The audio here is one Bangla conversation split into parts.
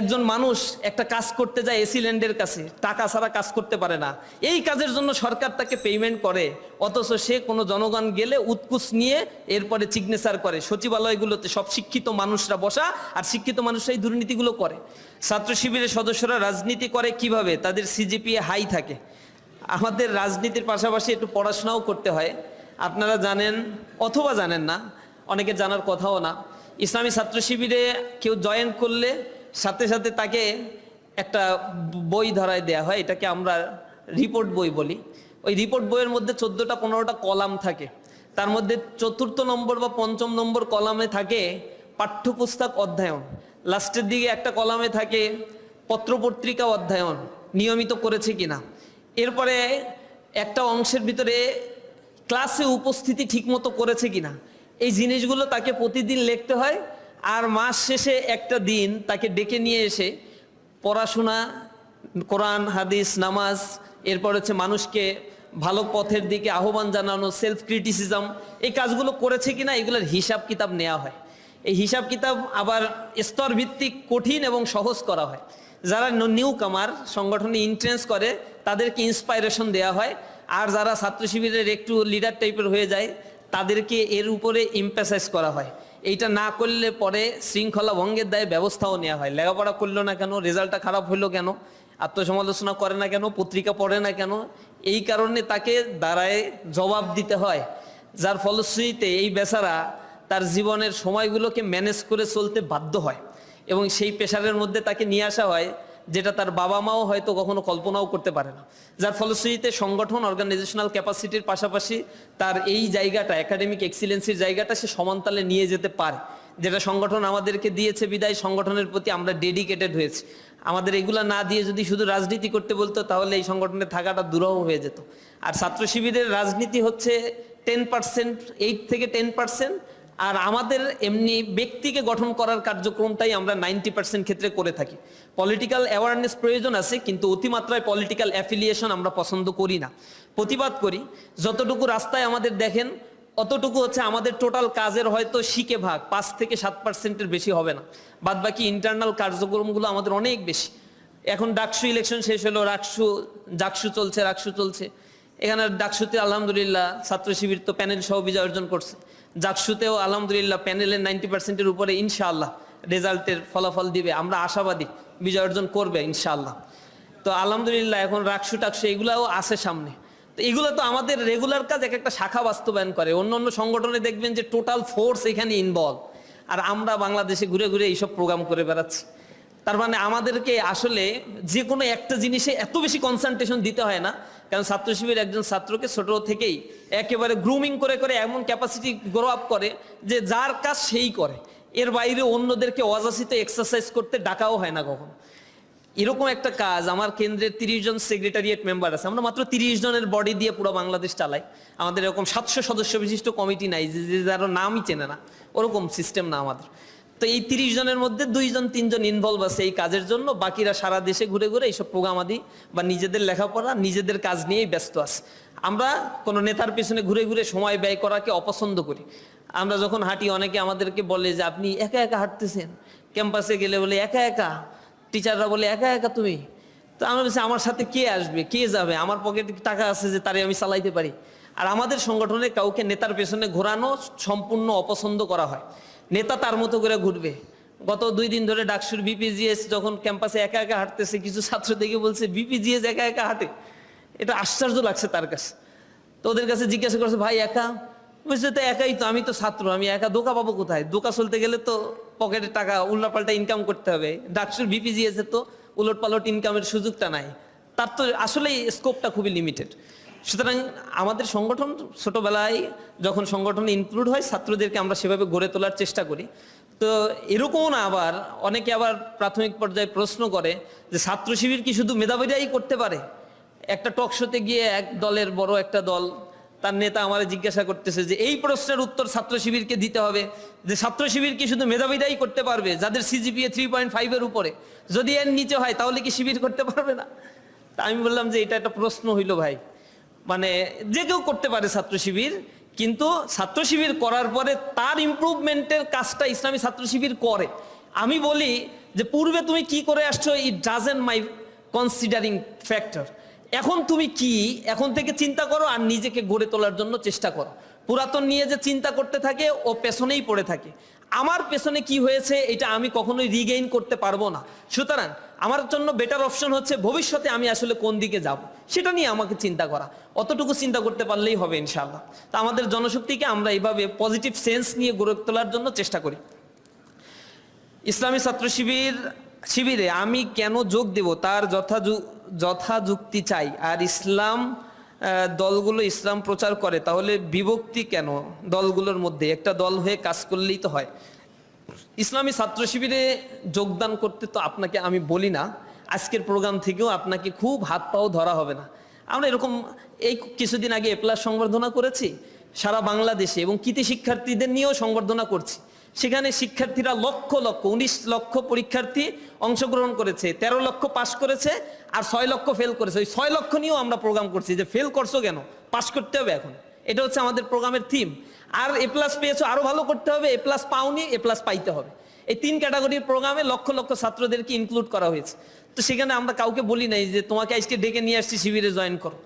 একজন মানুষ একটা কাজ করতে যায় এসিল্যান্ডের কাছে, টাকা ছাড়া কাজ করতে পারে না। এই কাজের জন্য সরকার তাকে পেমেন্ট করে, অথচ সে কোনো জনগণ গেলে উৎকুচ নিয়ে এরপরে সিগনেচার করে। সচিবালয়গুলোতে সব শিক্ষিত মানুষরা বসা আর শিক্ষিত মানুষরা এই দুর্নীতিগুলো করে। ছাত্র শিবিরের সদস্যরা রাজনীতি করে কীভাবে? তাদের সিজিপিএ হাই থাকে। আমাদের রাজনীতির পাশাপাশি একটু পড়াশোনাও করতে হয়। আপনারা জানেন অথবা জানেন না, অনেকে জানার কথাও না। ইসলামী ছাত্র শিবিরে কেউ জয়েন করলে সাথে সাথে তাকে একটা বই ধরায় দেয়া হয়, এটাকে আমরা রিপোর্ট বই বলি। ওই রিপোর্ট বইয়ের মধ্যে চোদ্দোটা পনেরোটা কলাম থাকে। তার মধ্যে চতুর্থ নম্বর বা পঞ্চম নম্বর কলামে থাকে পাঠ্যপুস্তক অধ্যয়ন। লাস্টের দিকে একটা কলামে থাকে পত্রপত্রিকা অধ্যয়ন, নিয়মিত করেছে কিনা। এরপরে একটা অংশের ভিতরে ক্লাসে উপস্থিতি ঠিকমতো করেছে কিনা। এই জিনিসগুলো তাকে প্রতিদিন লিখতে হয়। আর মাস শেষে একটা দিন তাকে ডেকে নিয়ে এসে পড়াশোনা, কোরআন, হাদিস, নামাজ, এরপর হচ্ছে মানুষকে ভালো পথের দিকে আহ্বান জানানো সেলফ ক্রিটিসিজম এই কাজগুলো করেছে কিনা এগুলোর হিসাব কিতাব নেওয়া হয়। এই হিসাব কিতাব আবার স্তর ভিত্তিক, কঠিন এবং সহজ করা হয়। যারা নিউ কামার সংগঠনে ইন্ট্রেন্স করে, তাদেরকে ইন্সপাইরেশন দেওয়া হয়। আর যারা ছাত্র শিবিরের একটু লিডার টাইপের হয়ে যায়, তাদেরকে এর উপরে ইম্পাসাইজ করা হয়। এইটা না করলে পরে শৃঙ্খলা ভঙ্গের দায়ে ব্যবস্থাও নেওয়া হয়। লেখাপড়া করল না কেন? রেজাল্টটা খারাপ হলো কেন? আত্মসমালোচনা করে না কেন? পত্রিকা পড়ে না কেন? এই কারণে তাকে দাঁড়ায় জবাব দিতে হয়। যার ফলশ্রুতিতে এই বেচারা তার জীবনের সময়গুলোকে ম্যানেজ করে চলতে বাধ্য হয় এবং সেই পেশারের মধ্যে তাকে নিয়ে আসা হয় যেটা তার বাবা মাও হয়তো কখনো কল্পনাও করতে পারে না। যার ফলশ্রুতিতে সংগঠন অর্গানাইজেশনাল ক্যাপাসিটির পাশাপাশি তার এই জায়গাটা একাডেমিক এক্সিলেন্সির জায়গাটা সে সমানতালে নিয়ে যেতে পারে। যেটা সংগঠন আমাদেরকে দিয়েছে বিদায়, সংগঠনের প্রতি আমরা ডেডিকেটেড হয়েছি। আমাদের এগুলা না দিয়ে যদি শুধু রাজনীতি করতে বলতো, তাহলে এই সংগঠনে থাকাটা দুরহ হয়ে যেত। আর ছাত্র শিবিরের রাজনীতি হচ্ছে টেন পার্সেন্ট এইট থেকে টেন পার্সেন্ট আর আমাদের এমনি ব্যক্তিকে গঠন করার কার্যক্রমটাই আমরা নাইনটি পার্সেন্ট ক্ষেত্রে করে থাকি। পলিটিক্যাল অ্যাওয়ারনেস প্রয়োজন আছে, কিন্তু অতিমাত্রায় পলিটিক্যাল অ্যাফিলিয়েশন আমরা পছন্দ করি না। প্রতিবাদ করি, যতটুকু রাস্তায় আমাদের দেখেন, অতটুকু হচ্ছে আমাদের টোটাল কাজের হয়তো শিখে ভাগ, পাঁচ থেকে সাত পার্সেন্টের বেশি হবে না। বাদ বাকি ইন্টারনাল কার্যক্রমগুলো আমাদের অনেক বেশি। এখন ডাকসু ইলেকশন শেষ হলো, রাকসু, জাকসু চলছে, রাকসু চলছে। এখানে ডাকসুতে আলহামদুলিল্লাহ ছাত্র শিবির তো প্যানেল সহ বিজয় অর্জন করছে। জাকসুতেও আলহামদুলিল্লাহ প্যানেলের নাইনটি পার্সেন্টের উপরে ইনশাআল্লাহ রেজাল্টের ফলাফল দিবে। আমরা আশাবাদী বিজয় অর্জন করবে ইনশাআল্লাহ। তো আলহামদুলিল্লাহ এখন রাকসু টাকসু এগুলাও আছে সামনে। তো এগুলো তো আমাদের রেগুলার কাজ, এক একটা শাখা বাস্তবায়ন করে। অন্য অন্য সংগঠনে দেখবেন যে টোটাল ফোর্স এখানে ইনভলভ আর আমরা বাংলাদেশে ঘুরে ঘুরে এইসব প্রোগ্রাম করে বেড়াচ্ছি। তার মানে আমাদেরকে আসলে যে কোনো একটা জিনিসে এত বেশি কনসেন্ট্রেশন দিতে হয় না। কারণ ছাত্র শিবির একজন ছাত্রকে ছোট থেকেই একেবারে গ্রুমিং করে করে এমন ক্যাপাসিটি গ্রো আপ করে যে যার কাজ সেই করে। এর বাইরে অন্যদেরকে অযাচিত এক্সারসাইজ করতে ডাকাও হয় না কখনো। এরকম একটা কাজ আমার কেন্দ্রের তিরিশ জন সেক্রেটারিয়েট মেম্বার আছে। আমরা মাত্র তিরিশ জনের বডি দিয়ে পুরো বাংলাদেশ চালাই। আমাদের এরকম সাতশো সদস্য বিশিষ্ট কমিটি নাই, যে যে যারও নামই চেনে না। ওরকম সিস্টেম না আমাদের। তো এই তিরিশ জনের মধ্যে দুইজন, তিনজন ইনভলভ আছে এই কাজের জন্য। বাকিরা সারা দেশে ঘুরে ঘুরে এইসব প্রোগ্রাম আদি বা নিজেদের লেখাপড়া, নিজেদের কাজ নিয়েই ব্যস্ত আছে। আমরা কোনো নেতার পেছনে ঘুরে ঘুরে সময় ব্যয় করাকে অপছন্দ করি। আমরা যখন হাঁটি, অনেকে আমাদেরকে বলে যে, আপনি একা একা হাঁটতেছেন? ক্যাম্পাসে গেলে বলে, একা একা? টিচাররা বলে, একা একা তুমি? তো আমরা বলছি, আমার সাথে কে আসবে? কে যাবে? আমার পকেটে টাকা আছে যে, তারে আমি চালাইতে পারি। আর আমাদের সংগঠনে কাউকে নেতার পেছনে ঘোরানো সম্পূর্ণ অপছন্দ করা হয়। নেতা তার মতো করে ঘুরবে। গত দুই দিন ধরে ডাকসুর বিপিজিএস যখন ক্যাম্পাসে একা একা হাঁটতেছে, কিছু ছাত্র দেখে বলছে বিপিজিএস একা একা হাঁটে। এটা আশ্চর্য লাগছে তার কাছে। তো ওদের কাছে জিজ্ঞাসা করছে, ভাই, একা? বলছে তো একাই তো, আমি তো ছাত্র, আমি একা দোকা পাবো কোথায়? দোকা চলতে গেলে তো পকেটে টাকা, উল্টাপাল্টা ইনকাম করতে হবে। ডাকসুর বিপিজিএস তো উলট পালট ইনকামের সুযোগটা নাই। তার তো আসলেই স্কোপটা খুবই লিমিটেড সুতরাং আমাদের সংগঠন ছোটবেলায় যখন সংগঠনে ইনক্লুড হয়, ছাত্রদেরকে আমরা সেভাবে গড়ে তোলার চেষ্টা করি। তো এরকমও না আবার, অনেকে আবার প্রাথমিক পর্যায়ে প্রশ্ন করে যে ছাত্র শিবির কি শুধু মেধাবীরাই করতে পারে? একটা টক শোতে গিয়ে এক দলের বড় একটা দল, তার নেতা আমার জিজ্ঞাসা করতেছে যে এই প্রশ্নের উত্তর ছাত্র শিবিরকে দিতে হবে। যে ছাত্র শিবির কি শুধু মেধাবীরাই করতে পারবে? যাদের সিজিপিএ থ্রি পয়েন্ট ফাইভের উপরে। যদি এর নিচে হয়, তাহলে কি শিবির করতে পারবে না? তা আমি বললাম যে এটা একটা প্রশ্ন হইল ভাই। মানে যে কেউ করতে পারে ছাত্র শিবির, কিন্তু ছাত্র শিবির করার পরে তার ইমপ্রুভমেন্টের কাজটা ইসলামী ছাত্র শিবির করে। আমি বলি যে পূর্বে তুমি কি করে আসছো it doesn't my considering factor এখন তুমি কি, এখন থেকে চিন্তা করো আর নিজেকে গড়ে তোলার জন্য চেষ্টা করো। পুরাতন নিয়ে যে চিন্তা করতে থাকে, ও পেছনেই পড়ে থাকে। আমার পেছনে কি হয়েছে, এটা আমি কখনোই রিগেইন করতে পারব না। সুতরাং আমার জন্য বেটার অপশন হচ্ছে ভবিষ্যতে আমি আসলে কোন দিকে যাব? সেটা নিয়ে আমাকে চিন্তা করা। অতটুকু চিন্তা করতে পারলেই হবে ইনশাআল্লাহ। তা আমাদের জনশক্তিকে আমরা এইভাবে পজিটিভ সেন্স নিয়ে গড়ে তোলার জন্য চেষ্টা করি। ইসলামী ছাত্র শিবির, শিবিরে আমি কেন যোগ দেব? তার যথাযু, যথাযুক্তি চাই। আর ইসলাম দলগুলো ইসলাম প্রচার করে, তাহলে বিভক্তি কেন দলগুলোর মধ্যে? একটা দল হয়ে কাজ করলেই তো হয়। ইসলামী ছাত্র শিবিরে যোগদান করতে তো আপনাকে আমি বলি না। আজকের প্রোগ্রাম থেকেও আপনাকে খুব হাত পাও ধরা হবে না। আমরা এরকম এই কিছুদিন আগে এ প্লাস সংবর্ধনা করেছি সারা বাংলাদেশে এবং কৃতি শিক্ষার্থীদের নিয়েও সংবর্ধনা করছি। সেখানে শিক্ষার্থীরা লক্ষ লক্ষ, উনিশ লক্ষ পরীক্ষার্থী অংশগ্রহণ করেছে, তেরো লক্ষ পাশ করেছে আর ছয় লক্ষ ফেল করেছে। ওই ছয় লক্ষ নিয়েও আমরা প্রোগ্রাম করছি যে ফেল করছ কেন? পাশ করতে হবে এখন। এটা হচ্ছে আমাদের প্রোগ্রামের থিম আর এ প্লাস পেয়েছ, আরও ভালো করতে হবে। এ প্লাস পাওনি এ প্লাস পাইতে হবে। এই তিন ক্যাটাগরির প্রোগ্রামে লক্ষ লক্ষ ছাত্রদেরকে ইনক্লুড করা হয়েছে। তো সেখানে আমরা কাউকে বলি নাই যে, তোমাকে আজকে ডেকে নিয়ে আসছি, শিবিরে জয়েন করো।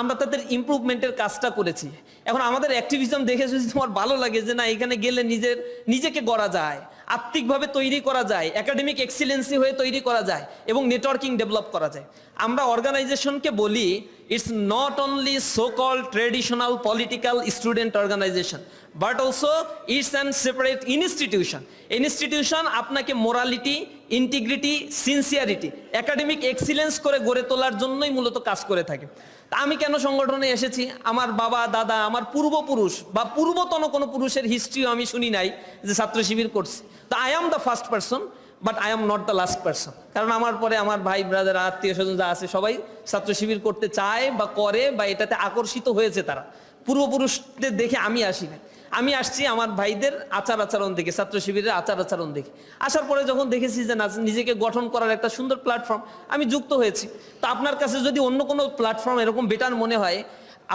আমরা তাদের ইম্প্রুভমেন্টের কাজটা করেছি। এখন আমাদের অ্যাক্টিভিজম দেখে যদি তোমার ভালো লাগে যে, না, এখানে গেলে নিজের, নিজেকে গড়া যায়। আত্মিকভাবে তৈরি করা যায় একাডেমিক এক্সিলেন্সি হয়ে তৈরি করা যায় এবং নেটওয়ার্কিং ডেভেলপ করা যায়। আমরা অর্গানাইজেশনকে বলি it's not only so call traditional political student organisation but also it's and separate institution institution আপনাকে morality integrity sincerity academic excellence করে গড়ে তোলার জন্যই মূলত কাজ করে থাকে। তা আমি কেন সংগঠনে এসেছি? আমার বাবা, দাদা, আমার পূর্বপুরুষ বা পূর্বতন কোনো পুরুষের হিস্ট্রিও আমি শুনি নাই যে ছাত্র শিবির করছে। তো I'm the first person but I'm not the last person কারণ আমার পরে আমার ভাই ব্রাদার আত্মীয় স্বজন যা আছে, সবাই ছাত্র শিবির করতে চায় বা করে বা এটাতে আকর্ষিত হয়েছে তারা। পূর্বপুরুষদের দেখে আমি আসি না আমি আসছি আমার ভাইদের আচার আচরণ দেখে, ছাত্র শিবিরের আচার আচরণ দেখে। আসার পরে যখন দেখেছি যে না, নিজেকে গঠন করার একটা সুন্দর প্ল্যাটফর্ম আমি যুক্ত হয়েছি। তো আপনার কাছে যদি অন্য কোনো প্ল্যাটফর্ম এরকম বেটার মনে হয়,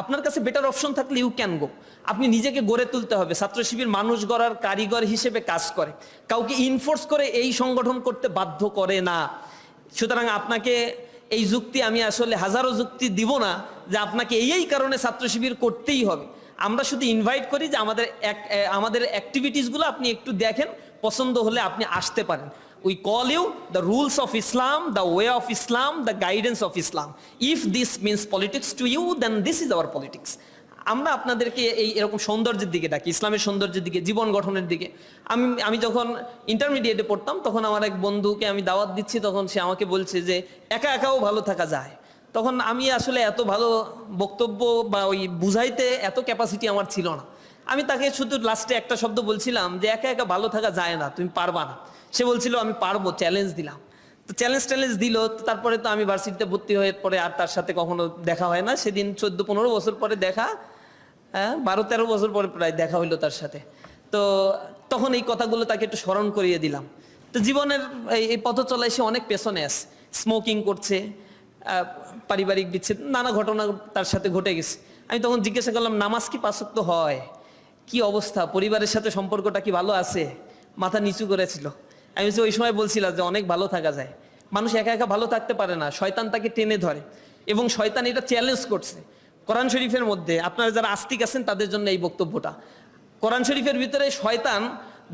আপনার কাছে বেটার অপশন থাকলে ইউ ক্যান গো আপনি নিজেকে গড়ে তুলতে হবে। ছাত্র শিবির মানুষ গড়ার কারিগর হিসেবে কাজ করে। কাউকে ইনফোর্স করে এই সংগঠন করতে বাধ্য করে না। সুতরাং আপনাকে এই যুক্তি, আমি আসলে হাজারো যুক্তি দিব না যে আপনাকে এই এই কারণে ছাত্র শিবির করতেই হবে। আমরা শুধু ইনভাইট করি যে আমাদের আমাদের অ্যাক্টিভিটিসগুলো আপনি একটু দেখেন, পছন্দ হলে আপনি আসতে পারেন। We call you the rules of Islam the way of Islam the guidance of Islam if this means politics to you then this is our politics আমরা আপনাদেরকে এই এরকম সৌন্দর্যের দিকে ডাকি, ইসলামের সৌন্দর্যের দিকে, জীবন গঠনের দিকে। আমি আমি যখন ইন্টারমিডিয়েটে পড়তাম, তখন আমার এক বন্ধুকে আমি দাওয়াত দিচ্ছি, তখন সে আমাকে বলছে যে, একা একাও ভালো থাকা যায়। তখন আমি আসলে এত ভালো বক্তব্য বা ওই বুঝাইতে এত ক্যাপাসিটি আমার ছিল না। আমি তাকে শুধু লাস্টে একটা শব্দ বলছিলাম যে, একা একা ভালো থাকা যায় না, তুমি পারবা না। সে বলছিল, আমি পারব চ্যালেঞ্জ দিলাম। তো চ্যালেঞ্জ ট্যালেঞ্জ দিল তারপরে তো আমি ভার্সিটিতে ভর্তি হয়ে পরে আর তার সাথে কখনো দেখা হয় না। সেদিন চোদ্দ পনেরো বছর পরে দেখা হ্যাঁ বারো তেরো বছর পরে প্রায় দেখা হইল তার সাথে। তো তখন এই কথাগুলো তাকে একটু স্মরণ করিয়ে দিলাম। তো জীবনের এই- পথ চলায় সে অনেক পেছনে আছে। স্মোকিং করছে পারিবারিক বিচ্ছেদ নানা ঘটনা তার সাথে ঘটে গেছে। আমি তখন জিজ্ঞাসা করলাম নামাজ কি পাশক্ত হয়? কি অবস্থা? পরিবারের সাথে সম্পর্কটা কি ভালো আছে? মাথা নিচু করেছিল। আমি বলছি, ওই সময় বলছিলাম যে অনেক ভালো থাকা যায়। মানুষ একা একা ভালো থাকতে পারে না শয়তান তাকে টেনে ধরে। এবং শয়তান এটা চ্যালেঞ্জ করছে। কোরআন শরীফের মধ্যে আপনারা যারা আস্তিক আছেন তাদের জন্য এই বক্তব্যটা। কোরআন শরীফের ভিতরে শয়তান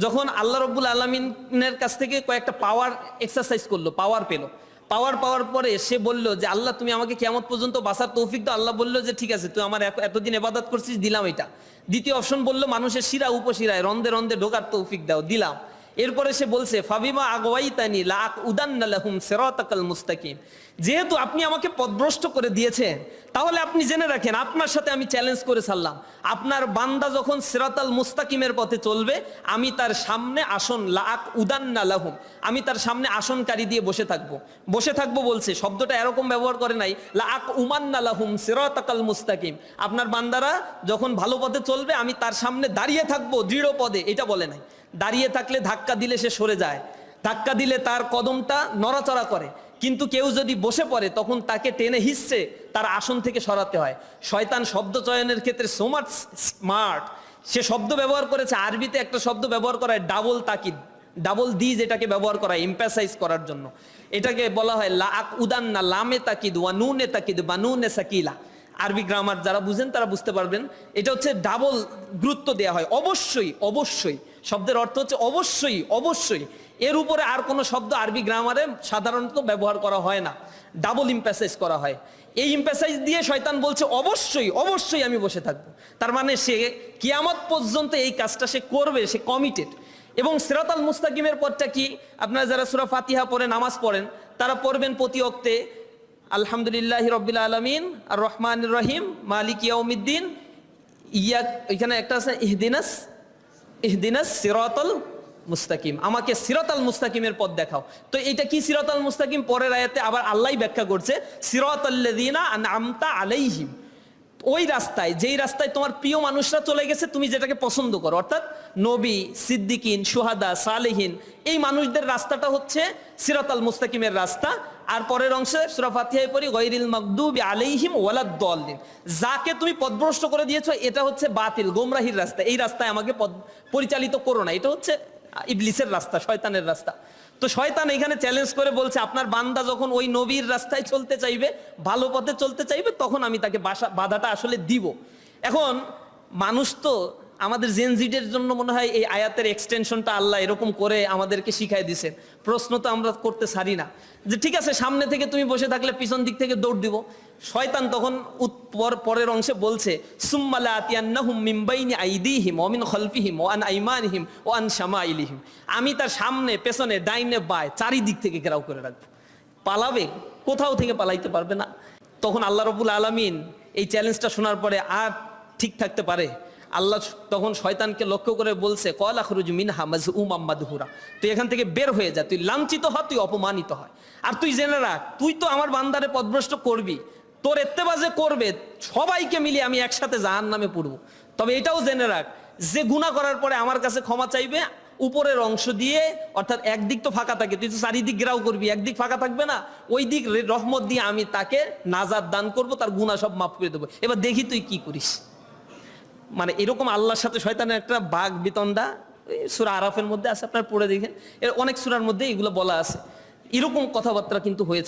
যখন আল্লাহ রব্বুল আলমিনের কাছ থেকে কয়েকটা পাওয়ার এক্সারসাইজ করল পাওয়ার পেল। পাওয়ার পাওয়ার পরে সে বলল যে, আল্লাহ, তুমি আমাকে কেমন পর্যন্ত বাসার তৌফিক দাও। আল্লাহ বলল যে, ঠিক আছে, তুই আমার এত- এতদিন এবাদত করছিস, দিলাম এটা। দ্বিতীয় অপশন বলল, মানুষের শিরা উপশিরায় রন্ধে রন্ধে ঢোকার তৌফিক দাও। দিলাম। এরপরে সে বলছে, ফাবিমা আগওয়াইতানি লাক উদান্নালাহুম সিরাতাকাল মুস্তাকিম। যেহেতু আপনি আমাকে পদভ্রষ্ট করে দিয়েছেন, তাহলে আপনি জেনে রাখেন, আপনার সাথে আমি চ্যালেঞ্জ করে ছাড়লাম। আপনার বান্দা যখন সিরাতাল মুস্তাকিমের পথে চলবে, আমি তার সামনে আসন লাক উদান্না লাহুম, আমি তার সামনে আসনকারী দিয়ে বসে থাকব। বসে থাকব বলছে, শব্দটা এরকম ব্যবহার করে নাই লাক উমান্না লাহুম সিরাতাকাল মুস্তাকিম। আপনার বান্দারা যখন ভালো পথে চলবে, আমি তার সামনে দাঁড়িয়ে থাকব দৃঢ় পদে, এটা বলে নাই। দাঁড়িয়ে থাকলে ধাক্কা দিলে সে সরে যায়। ধাক্কা দিলে তার কদমটা নড়াচড়া করে। কিন্তু কেউ যদি বসে পড়ে, তখন তাকে টেনে হিসছে তার আসন থেকে সরাতে হয়। শয়তান শব্দ চয়নের ক্ষেত্রে সোমাট স্মার্ট সে শব্দ ব্যবহার করেছে, আরবিতে একটা শব্দ ব্যবহার করা হয় ডাবল তাকিদ। ডাবল দি যেটাকে ব্যবহার করা এম্পাসাইজ করার জন্য। এটাকে বলা হয় লা আক উদান্না, লামে তাকিদ, ওয়া নুনে তাকিদ বা নুনে সাকিলা। আরবি গ্রামার যারা বুঝেন তারা বুঝতে পারবেন। এটা হচ্ছে ডাবল গুরুত্ব দেওয়া হয়। অবশ্যই অবশ্যই। শব্দের অর্থ হচ্ছে অবশ্যই অবশ্যই। এর উপরে আর কোনো শব্দ আরবি গ্রামারে সাধারণত ব্যবহার করা হয় না। ডাবল ইম্প্যাসাইজ করা হয়। এই ইম্প্যাসাইজ দিয়ে শয়তান বলছে, অবশ্যই অবশ্যই আমি বসে থাকব। তার মানে সে কিয়ামত পর্যন্ত এই কাজটা সে করবে, সে কমিটেড এবং সিরাতাল মুস্তাকিমের পরটা কি? আপনারা যারা সুরা ফাতিহা পড়ে, নামাজ পড়েন, তারা পড়বেন প্রতি অক্তে, আলহামদুলিল্লাহ রব্বিল আলমিন আর রহমান রহিম, মালিক ইয়াউমিদ্দিন ইয়া এখানে একটা আছে, ইহদিনাস ইহদিনাস সিরাতাল মুস্তাকিম। আমাকে সিরাতাল মুস্তাকিমের পথ দেখাও। তো এটা কি সিরাতাল মুস্তাকিম? পরের আয়াতে আবার আল্লাহই ব্যাখ্যা করছে, সিরাতাল্লাযিনা আনআমতা আলাইহিম। ওই রাস্তায়, যেই রাস্তায় তোমার প্রিয় মানুষরা চলে গেছে, তুমি যেটাকে পছন্দ করো, অর্থাৎ নবী, সিদ্দিকিন, সুহাদা, সালেহীন, এই মানুষদের রাস্তাটা হচ্ছে সিরাতাল মুস্তাকিমের রাস্তা। আর পরের অংশে সুরা ফাতিহায় পড়ি গৈরিল মকদুব আলাইহিম ওয়ালাদ দলিন যাকে তুমি পদভ্রষ্ট করে দিয়েছ, এটা হচ্ছে বাতিল, গোমরাহির রাস্তা। এই রাস্তায় আমাকে পরিচালিত করো না, এটা হচ্ছে ইবলিসের রাস্তা, শয়তানের রাস্তা। তো শয়তান এখানে চ্যালেঞ্জ করে বলছে, আপনার বান্দা যখন ওই নবীর রাস্তায় চলতে চাইবে, ভালো পথে চলতে চাইবে, তখন আমি তাকে বাসা, বাধাটা আসলে দিব। এখন মানুষ তো আমাদের জেনজিটের জন্য মনে হয় এই আয়াতের এক্সটেনশনটা আল্লাহ এরকম করে আমাদেরকে শিখাই দিছেন প্রশ্ন তো আমরা করতে সারি না। যে ঠিক আছে, সামনে থেকে তুমি বসে থাকলে পিছন দিক থেকে দৌড় দিব। শয়তান তখন পরের অংশে বলছে সুম্মালা মিন মিন আন শামাইলিহিম। আমি তার সামনে, পেছনে, ডাইনে, বায়, চারিদিক থেকে ঘেরাও করে রাখব। পালাবে? কোথাও থেকে পালাইতে পারবে না। তখন আল্লাহ রবুল আলমিন এই চ্যালেঞ্জটা শোনার পরে আর ঠিক থাকতে পারে? আল্লাহ তখন শয়তানকে লক্ষ্য করে বলছে, কল আখরুজ মিনহা মাজউম আম্মাদহুরা তুই এখান থেকে বের হয়ে যা, তুই লাঞ্ছিত হ, তুই অপমানিত হয়। আর তুই জেনে রাখ, তুই তো আমার বান্দারে পদভ্রষ্ট করবি। তোর এত্তেবাজে করবে, সবাইকে মিলিয়ে আমি একসাথে জাহান নামে পড়ব। তবে এটাও জেনে রাখ, যে গুণা করার পরে আমার কাছে ক্ষমা চাইবে, উপরের অংশ দিয়ে, অর্থাৎ একদিক তো ফাঁকা থাকে, তুই তো চারিদিক গ্রাও করবি, একদিক ফাঁকা থাকবে না, ওই দিক রহমত দিয়ে আমি তাকে নাজার দান করব, তার গুণা সব মাফ করে দেবো। এবার দেখি তুই কি করিস। মানে এরকম আল্লাহর সাথে শয়তানের একটা বাঘ বিতণ্ডা সুরা আরাফের মধ্যে আছে, আপনার পড়ে দেখেন। এর অনেক সুরার মধ্যে এগুলো বলা আছে। এরকম কথাবার্তা কিন্তু হয়েছে।